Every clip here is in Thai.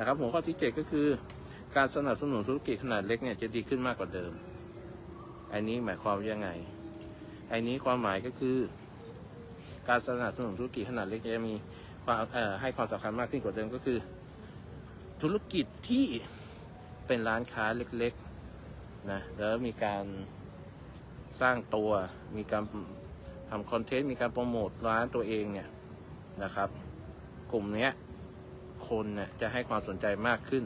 นะครับหัวข้อที่เจ็ดก็คือ การสนับสนุนธุรกิจขนาดเล็กเนี่ยจะดีขึ้นมากกว่าเดิม อันนี้หมายความว่ายังไง อันนี้ความหมายก็คือ การสนับสนุนธุรกิจขนาดเล็กจะมีความให้ความสำคัญมากขึ้นกว่าเดิมก็คือ ธุรกิจที่เป็นร้านค้าเล็กๆนะแล้วมีการสร้างตัวมีการทำคอนเทนต์มีการโปรโมทร้านตัวเองเนี่ยนะครับ กลุ่มนี้ คนเนี่ยจะให้ความสนใจมากขึ้น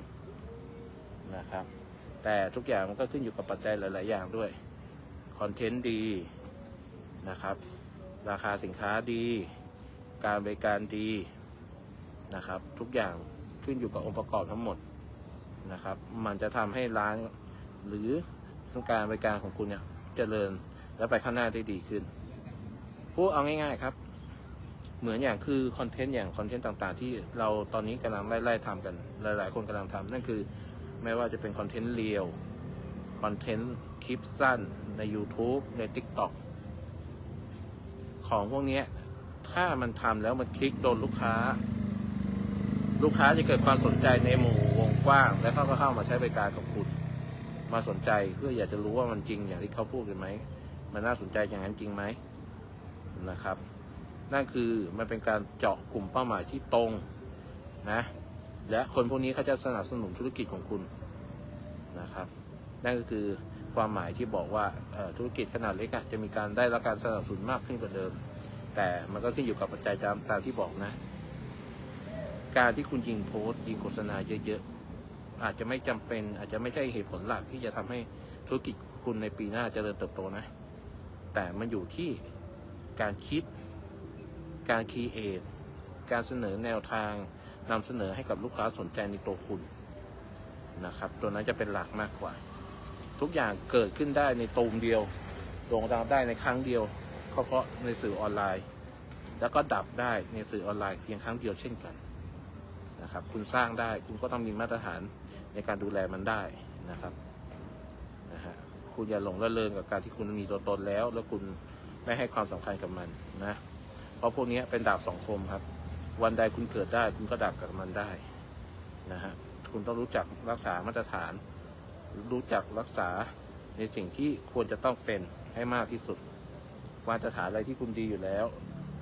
นะครับ แต่ทุกอย่างมันก็ขึ้นอยู่กับปัจจัยหลาย ๆ อย่างด้วยคอนเทนต์ดีนะครับ ราคาสินค้าดี การบริการดีนะครับ ทุกอย่างขึ้นอยู่กับองค์ประกอบทั้งหมดนะครับ มันจะทำให้ร้านหรือการบริการของคุณเนี่ยเจริญและไปข้างหน้าได้ดีขึ้น พูดเอาง่าย ๆ ครับ เหมือนอย่างคือคอนเทนต์อย่างคอนเทนต์ต่างๆ ที่เราตอนนี้กำลังไล่ๆทำกัน หลาย ๆ คนกำลังทำนั่นคือ ไม่ว่าจะเป็นคอนเทนต์เรียวคอนเทนต์คลิปสั้นใน YouTube ใน TikTok ของพวกนี้ถ้ามันทำแล้วมันคลิกโดนลูกค้า ลูกค้าจะเกิดความสนใจในหมู่วงกว้าง และเขาก็เข้ามาใช้บริการกับคุณ มาสนใจเพื่ออยากจะรู้ว่ามันจริงอย่างที่เขาพูดกันไหม มันน่าสนใจอย่างนั้นจริงไหมนะครับ นั่นคือมันเป็นการเจาะกลุ่มเป้าหมายที่ตรงนะและคนพวกนี้เขาจะสนับสนุนธุรกิจของคุณนะครับ นั่นก็คือความหมายที่บอกว่าธุรกิจขนาดเล็กจะมีการได้รับการสนับสนุนมากขึ้นกว่าเดิม แต่มันก็ขึ้นอยู่กับปัจจัยตามตามที่บอกนะ การที่คุณยิงโพสต์ยิงโฆษณาเยอะๆ อาจจะไม่จำเป็น อาจจะไม่ใช่เหตุผลหลักที่จะทำให้ธุรกิจคุณในปีหน้าเจริญเติบโตนะ แต่มันอยู่ที่การคิด การคีเอทการเสนอแนวทางนำเสนอให้กับลูกค้าสนใจในตัวคุณนะครับ ตัวนั้นจะเป็นหลักมากกว่า ทุกอย่างเกิดขึ้นได้ในตูมเดียวโด่งดังได้ในครั้งเดียวก็เพราะในสื่อออนไลน์ แล้วก็ดับได้ในสื่อออนไลน์เพียงครั้งเดียวเช่นกันนะครับ คุณสร้างได้คุณก็ต้องมีมาตรฐานในการดูแลมันได้นะครับนะฮะคุณอย่าหลงระเริงกับการที่คุณมีตัวตนแล้ว แล้วคุณไม่ให้ความสำคัญกับมันนะ เพราะพวกนี้เป็นดาบสองคมครับ วันใดคุณเกิดได้ คุณก็ดับกับมันได้นะฮะคุณต้องรู้จักรักษามาตรฐาน รู้จักรักษาในสิ่งที่ควรจะต้องเป็นให้มากที่สุดมาตรฐานอะไรที่คุณดีอยู่แล้ว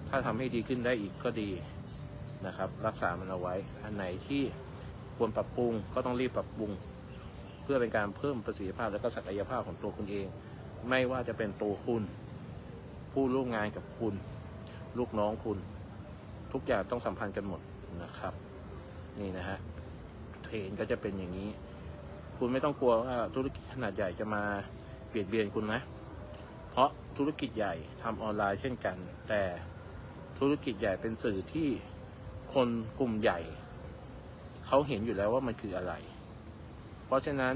ถ้าทำให้ดีขึ้นได้อีกก็ดีนะครับ รักษามันเอาไว้ อันไหนที่ควรปรับปรุงก็ต้องรีบปรับปรุง เพื่อเป็นการเพิ่มประสิทธิภาพและก็ศักยภาพของตัวคุณเอง ไม่ว่าจะเป็นตัวคุณ ผู้ร่วมงานกับคุณ ลูกน้องคุณ ทุกอย่างต้องสัมพันธ์กันหมดนะครับ นี่นะฮะเทรนก็จะเป็นอย่างนี้ คุณไม่ต้องกลัวว่าธุรกิจขนาดใหญ่จะมาเบียดเบียนคุณนะ เพราะธุรกิจใหญ่ทำออนไลน์เช่นกัน แต่ธุรกิจใหญ่เป็นสื่อที่คนกลุ่มใหญ่ เขาเห็นอยู่แล้วว่ามันคืออะไร เพราะฉะนั้น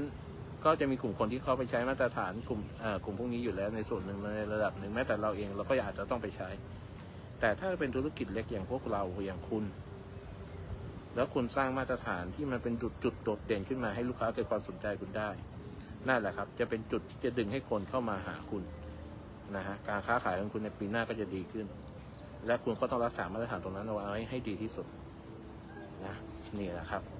ก็จะมีกลุ่มคนที่เขาไปใช้มาตรฐานกลุ่มกลุ่มพวกนี้อยู่แล้วในส่วนหนึ่งในระดับหนึ่งแม้แต่เราเองเราก็อาจจะต้องไปใช้ แต่ถ้าเป็นธุรกิจเล็กอย่างพวกเราอย่างคุณ แล้วคุณสร้างมาตรฐานที่มันเป็นจุดจุดโดดเด่นขึ้นมาให้ลูกค้าเกิดความสนใจคุณได้นั่นแหละครับ จะเป็นจุดที่จะดึงให้คนเข้ามาหาคุณนะฮะการค้าขายของคุณในปีหน้าก็จะดีขึ้น และคุณก็ต้องรักษามาตรฐานตรงนั้นเอาไว้ให้ดีที่สุดนะนี่แหละครับ